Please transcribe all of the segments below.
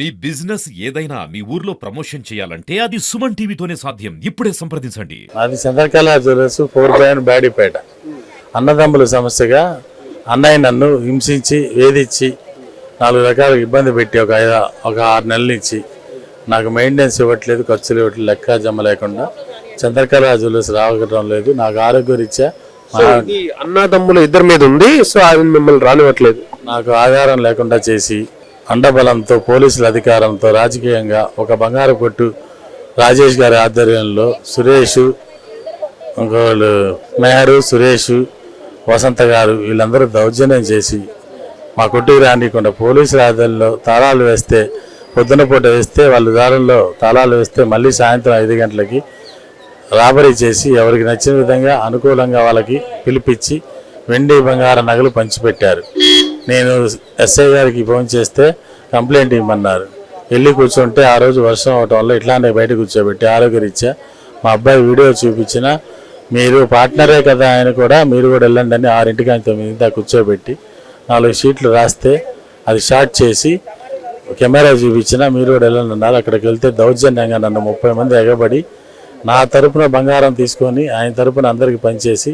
మీ business ఏదైనా మీ ఊర్లో promotion చేయాలంటే అది సుమన్ టీవీతోనే సాధ్యం. ఇప్పుడే సంప్రదించండి. అది చంద్రకళ జ్యువెలర్స్ ఫోర్ బైన్ బ్యాడీపేట. అన్నదమ్ముల సమస్యగా అన్నయ్య నన్ను హింసించి వేధించి నాలుగు రకాల ఇబ్బంది పెట్టి ఒక ఐదు ఒక ఆరు నెలల నుంచి నాకు మెయింటెనెన్స్ ఇవ్వట్లేదు ఖర్చులు ఇవ్వట్లేదు లెక్క జమ లేకుండా చంద్రకళ జ్యువెలర్స్ రావడం లేదు. నాకు ఆరోగ్యరీత్యా సో ఇది అన్నదమ్ముల ఇద్దరి మీద ఉంది సో ఆయన మిమ్మల్ని రానివ్వట్లేదు. నాకు ఆధారం లేకుండా చేసి అండబలంతో పోలీసుల అధికారంతో రాజకీయంగా ఒక బంగారు కొట్టు రాజేష్ గారి ఆధ్వర్యంలో సురేష్ ఇంకోళ్ళు మెహరు సురేష్ వసంత గారు వీళ్ళందరూ దౌర్జన్యం చేసి మా కొట్టుకు రానికుండా పోలీసుల ఆధ్వర్యంలో తాళాలు వేస్తే పొద్దున పూట వేస్తే వాళ్ళ దారుల్లో తాళాలు వేస్తే మళ్ళీ సాయంత్రం ఐదు గంటలకి రాబరీ చేసి ఎవరికి నచ్చిన విధంగా అనుకూలంగా వాళ్ళకి పిలిపించి వెండి బంగార నగలు పంచిపెట్టారు. నేను ఎస్ఐ గారికి ఫోన్ చేస్తే కంప్లైంట్ ఇవ్వమన్నారు. వెళ్ళి కూర్చుంటే ఆ రోజు వర్షం అవటం వల్ల ఇట్లానే బయట కూర్చోబెట్టి ఆరోగ్యరీత్యా మా అబ్బాయి వీడియో చూపించిన మీరు పార్ట్నరే కదా ఆయన కూడా మీరు కూడా వెళ్ళండి అని ఆరింటికి ఆయన తొమ్మిది దాకా కూర్చోబెట్టి నాలుగు షీట్లు రాస్తే అది షార్ట్ చేసి కెమెరా చూపించిన మీరు కూడా వెళ్ళండి అన్నారు. అక్కడికి వెళ్తే దౌర్జన్యంగా నన్ను ముప్పై మంది ఎగబడి నా తరపున బంగారం తీసుకొని ఆయన తరపున అందరికి పనిచేసి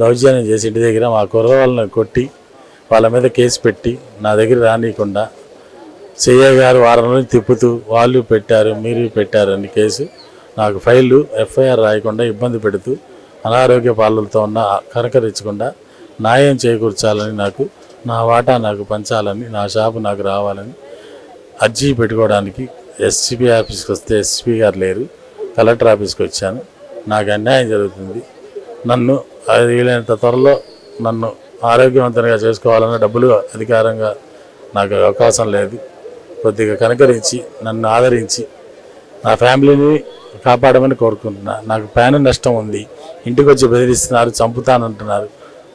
దౌర్జన్యం చేసి ఇంటి దగ్గర మా కుర్రవాళ్ళని కొట్టి వాళ్ళ మీద కేసు పెట్టి నా దగ్గర రానియకుండా చెయ్య గారు వారం రోజులు తిప్పుతూ వాళ్ళు పెట్టారు మీరు పెట్టారు అని కేసు నాకు ఫైళ్ళు ఎఫ్ఐఆర్ రాయకుండా ఇబ్బంది పెడుతూ అనారోగ్య పాలనతో ఉన్న కనకరించకుండా న్యాయం చేకూర్చాలని నాకు నా వాటా నాకు పంచాలని నా షాపు నాకు రావాలని అర్జీ పెట్టుకోవడానికి ఎస్పీ ఆఫీస్కి వస్తే ఎస్పీ గారు లేరు కలెక్టర్ ఆఫీస్కి వచ్చాను. నాకు అన్యాయం జరుగుతుంది. నన్ను అది వీలైనంత త్వరలో నన్ను ఆరోగ్యవంతంగా చేసుకోవాలన్న డబ్బులు అధికారంగా నాకు అవకాశం లేదు. కొద్దిగా కనకరించి నన్ను ఆదరించి నా ఫ్యామిలీని కాపాడమని కోరుకుంటున్నా. నాకు ప్రాణ నష్టం ఉంది. ఇంటికి వచ్చి బెదిరిస్తున్నారు చంపుతానంటున్నారు.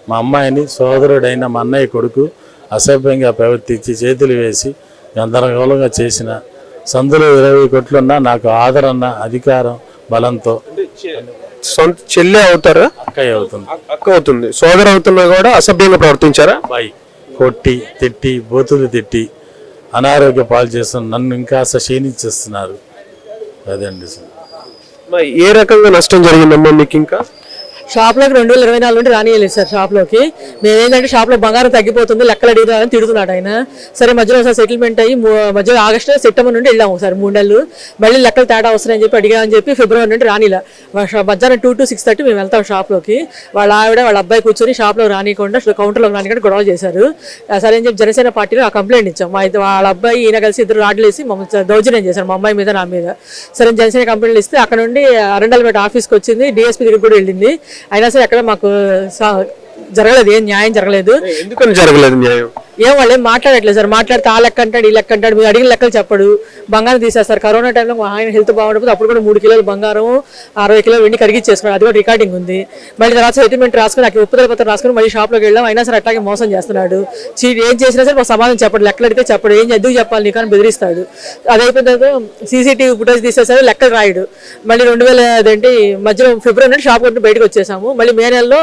మా అమ్మాయిని సోదరుడైన మా అన్నయ్య కొడుకు అసభ్యంగా ప్రవర్తించి చేతులు వేసి గందరగోళంగా చేసిన సందులో ఇరవై కొట్లున్నా నాకు ఆదరణ అధికారం బలంతో సొంత చెల్లె అవుతారా? అక్కయ్య అవుతుంది. అక్క అవుతుంది. సోదరు అవుతున్నా కూడా అసభ్యంగా ప్రవర్తించారా? అబ్బాయి కొట్టి తిట్టి బూతులు తిట్టి అనారోగ్య పాలు చేస్తున్న నన్ను ఇంకా క్షీణించేస్తున్నారు. అదండి సార్. మరి ఏ రకంగా నష్టం జరిగిందమ్మా మీకు ఇంకా? షాప్లోకి రెండు వేల ఇరవై నాలుగు నుండి రానియలేదు సార్ షాప్లోకి. మేమేంటంటే షాప్లో బంగారం తగ్గిపోతుంది లెక్కలు అడిగినారని తిడుతున్నాడు ఆయన. సరే మధ్యలో ఒకసారి సెటిల్మెంట్ అయ్యి మధ్యలో ఆగస్టు సెప్టెంబర్ నుండి వెళ్ళాము సార్ మూడు నెలలు. మళ్ళీ లెక్కలు తేడా వస్తున్నాయని చెప్పి అడిగామని చెప్పి ఫిబ్రవరి నుండి రానిలా. మధ్యాహ్నం టూ టు సిక్స్ థర్టీ మేము వెళ్తాం షాప్లోకి. వాళ్ళ ఆవిడ వాళ్ళ అబ్బాయి కూర్చొని షాప్లో రానియకుండా కౌంటర్లోకి రానికుండా గొడవ చేశారు. సరే అని చెప్పి జనసేన పార్టీలో ఆ కంప్లైంట్ ఇచ్చాం. మా వాళ్ళ అబ్బాయి ఈయన కలిసి ఇద్దరు రాడ్లు వేసి మమ్మల్ని దౌర్జన్యం చేశారు మా అమ్మాయి మీద నా మీద. సరే జనసేన కంప్లైంట్లు ఇస్తే అక్కడ నుండి అరండల్పేట ఆఫీస్కి వచ్చింది డిఎస్పీ దగ్గర కూడా వెళ్ళింది. అయినా సరే అక్కడ మాకు జరగలేదు ఏం న్యాయం జరగలేదు. ఎందుకని జరగలేదు న్యాయం? ఏం వాళ్ళు ఏం మాట్లాడట్లేదు సార్. మాట్లాడితే ఆ లెక్క అంటాడు ఈ లెక్క అంటాడు మీరు అడిగిన లెక్కలు చెప్పడు. బంగారం తీసేస్తారు. కరోనా టైంలో మా ఆయన హెల్త్ బాగుండకపోతే అప్పుడు కూడా మూడు కిలోలు బంగారం అరవై కిలోలు వెండి కరిగిచ్చేసుకున్నాడు అది కూడా రికార్డింగ్ ఉంది. మళ్ళీ తర్వాత సెటిల్మెంట్ రాసుకుని అక్కడ ఒప్పుదల పత్రం రాసుకుని మళ్ళీ షాప్లోకి వెళ్ళాం. అయినా సరే అట్లాగే మోసం చేస్తున్నాడు. చీ ఏం చేసినా సరే మాకు సమాధానం చెప్పడు. లెక్కలు అడిగితే చెప్పడు. ఏం ఎందుకు చెప్పాలి నీకు అని బెదిరిస్తాడు. అది అయిపోయిన తర్వాత సీసీటీవీ ఫుటేజ్ తీసేసారు. లెక్కలు రాయడు. మళ్ళీ రెండు వేల అదేంటి మధ్యలో ఫిబ్రవరి నుండి షాప్ కొట్టి బయటకు వచ్చేసాము. మళ్ళీ మే నెలలో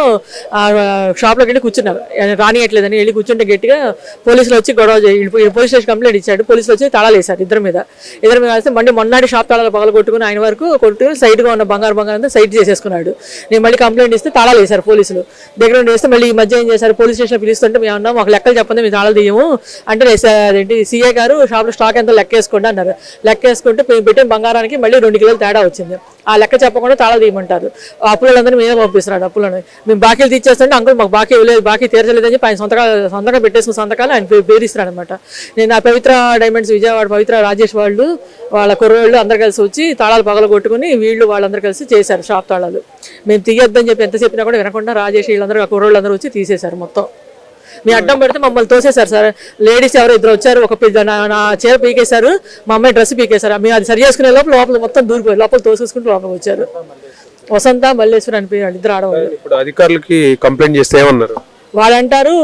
షాప్లోకి వెళ్ళి కూర్చున్నారు రానియట్లేదని వెళ్ళి కూర్చుంటే గట్టిగా పోలీసులు వచ్చి గొడవ పోలీస్ స్టేషన్ కంప్లైంట్ ఇచ్చాడు. పోలీసులు వచ్చి తాళాలు వేశారు ఇద్దరి మీద. ఇద్దరి మీద వేస్తే మళ్ళీ మొన్నటి షాప్ తాళాలు పగల కొట్టుకుని ఆయన వరకు కొట్టుకుని సైడ్గా ఉన్న బంగారు బంగారం అంతా సైడ్ చేసేసుకున్నాడు. నేను మళ్ళీ కంప్లైంట్ ఇస్తే తాళాలు వేశారు పోలీసులు. దగ్గర నుండి వేస్తే మళ్ళీ ఈ మధ్య ఏం చేశారు? పోలీస్ స్టేషన్ పిలుస్తుంటే మేము అన్నాం మాకు లెక్కలు చెప్పండి మేము తాళాలు తీయము. అంటే నేను అదేంటి సీఏ గారు షాప్లో స్టాక్ ఎంతో లెక్క వేసుకోండి అన్నారు. లెక్క వేసుకుంటే మేము పెట్టిన బంగారానికి మళ్ళీ రెండు కిలోలు తేడా వచ్చింది. ఆ లెక్క చెప్పకుండా తాళాలు తీయమంటారు. ఆ అప్పులందరూ మేమే పంపిస్తున్నాడు అప్పులను. మేము బాకీలు తీసేస్తుంటే అంకుల్ మాకు బాకీ ఇవ్వలేదు బాకీ తీర్చలేదని చెప్పి ఆయన సొంతగా సొంతంగా పెట్టేసుకున్న సంతకాలు ఆయన పే- బేరిస్తున్నాడు అనమాట నేను ఆ పవిత్ర డైమండ్స్ విజయవాడ పవిత్ర రాజేష్ వాళ్ళు వాళ్ళ కుర్రోళ్ళు అందరు కలిసి వచ్చి తాళాలు పగల కొట్టుకుని వీళ్ళు వాళ్ళందరూ కలిసి చేశారు షాప్ తాళాలు. మేము తీయొద్దని చెప్పి ఎంత చెప్పినా కూడా వినకుండా రాజేష్ వీళ్ళందరూ ఆ కుర్రోళ్ళు అందరూ వచ్చి తీసేశారు మొత్తం. మీ అడ్డం పెడితే మమ్మల్ని తోసేశారు సార్. లేడీస్ ఎవరో ఇద్దరు వచ్చారు ఒక పెద్ద నా చీర పీకేశారు మా అమ్మాయి డ్రెస్ పీకేశారు. మేము అది సరి చేసుకునే లోపల లోపల మొత్తం దూరిపోయి లోపల తోసేసుకుంటూ లోపలికి వచ్చారు. వసంత మల్లేశ్వరి అని పేరు ఇద్దరు ఆడవాళ్ళు. ఇప్పుడు అధికారులకి కంప్లైంట్ చేస్తే ఏమన్నారు? వాళ్ళు అంటారు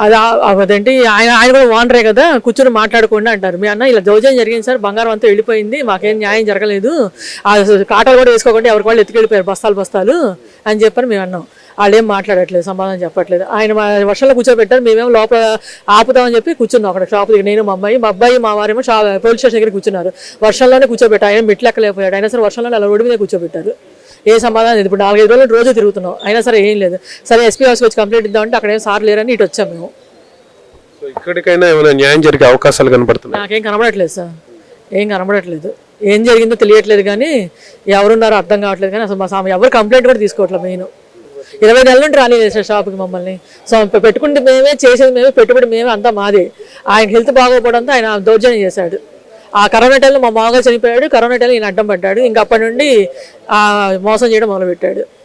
అది ఆ- అదేంటి? ఆయన ఆయన కూడా ఓనరే కదా కూర్చొని మాట్లాడకుండా అంటారు. మీ అన్న ఇలా దౌర్జన్యం జరిగింది సార్ బంగారం అంతా వెళ్ళిపోయింది మాకేం న్యాయం జరగలేదు. ఆ కాటలు కూడా వేసుకోకుండా ఎవరికి వాళ్ళు ఎత్తుకెళ్ళిపోయారు బస్తాలు బస్తాలు అని చెప్పని మేము అన్నాం. వాళ్ళు ఏం మాట్లాడట్లేదు సమాధానం చెప్పట్లేదు. ఆయన మా వర్షంలో కూర్చోబెట్టారు మేమేమో లోపల ఆపుతామని చెప్పి కూర్చున్నాం అక్కడ షాప్ దగ్గర. నేను మా అమ్మాయి మా అబ్బాయి మా వారేమో షా పోలీస్ స్టేషన్ దగ్గర కూర్చున్నారు. వర్షంలోనే కూర్చోబెట్టారు ఆయన మెట్లెక్కలేకపోయాడు అయినా సరే వర్షంలో అలా రోడ్డు మీద కూర్చోబెట్టారు. ఏ సమాధానం లేదు. ఇప్పుడు నాలుగైదు రోజులు రోజు తిరుగుతున్నాం. అయినా సరే ఏం లేదు. సరే ఎస్పీ హౌస్కి వచ్చి కంప్లైంట్ ఇద్దామంటే అక్కడ ఏం సార్ లేరని ఇటు వచ్చాం మేము. ఇక్కడికైనా ఏమైనా న్యాయం జరిగే అవకాశాలు కనపడుతున్నాయి? నాకేం కనబడట్లేదు సార్. ఏం కనబడట్లేదు. ఏం జరిగిందో తెలియట్లేదు కానీ ఎవరున్నారో అర్థం కావట్లేదు కానీ అసలు మా సామ ఎవరు కంప్లైంట్ కూడా తీసుకోవట్లేదు మెయిన్. ఇరవై నెలల నుండి రాలేదు సార్ షాప్కి మమ్మల్ని. సో పెట్టుకుంటే మేమే చేసేది మేమే పెట్టుబడి మేమే అంతా మాదే. ఆయన హెల్త్ బాగోకపోవడంతో ఆయన దౌర్జన్యం చేశాడు. ఆ కరోనా టైంలో మా మామగారు చనిపోయాడు కరోనా టైంలో ఈయన అడ్డం పడ్డాడు. ఇంకా అప్పటి నుండి మోసం చేయడం మొదలుపెట్టాడు.